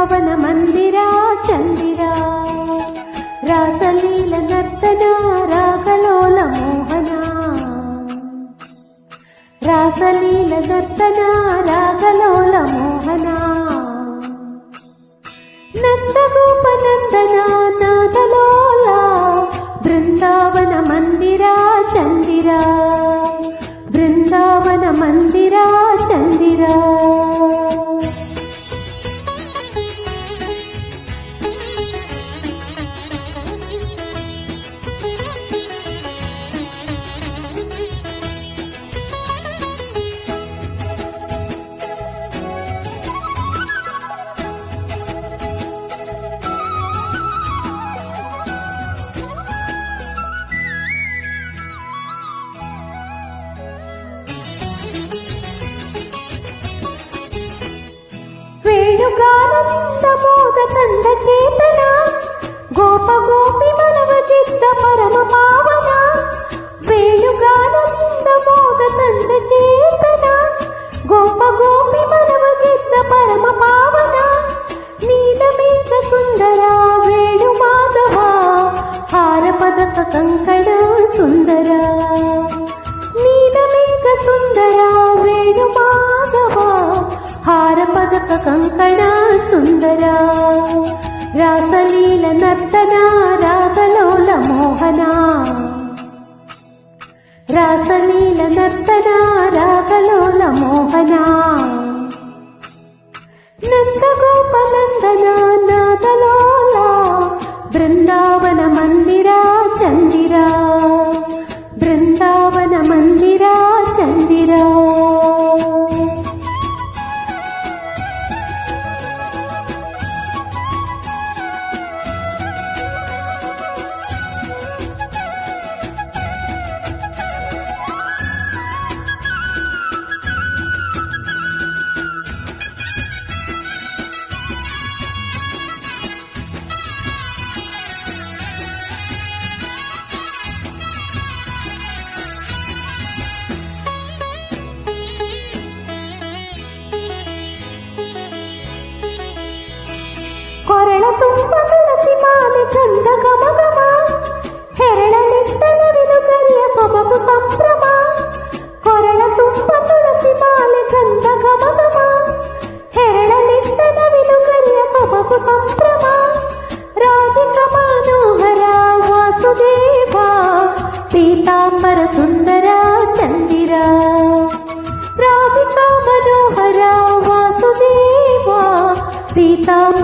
పవన మందిరా చందిరా. రాసలీల నర్తన రాగలోల మోహన. రాసలీల నర్తన రాగలోల మోహన. నందగోపనందన నాదలోలా ప్రాణవిందమోద తంద గోప గోపి మనవ చిత్త పరమ పావనా. పరపగక కంకణా సుందరా. రాసలీల నర్తనా రాగలోల మోహనా. రాసలీల నర్తనా రాగలోల మోహనా.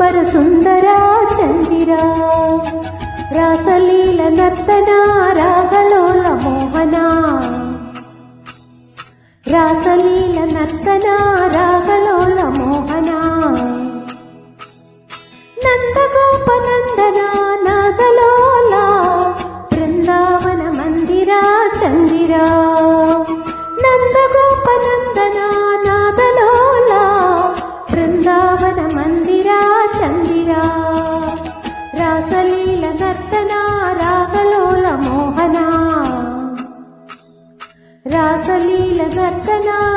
పరసుందరా చందిరా. రాసలీల నర్తన ரத்தனா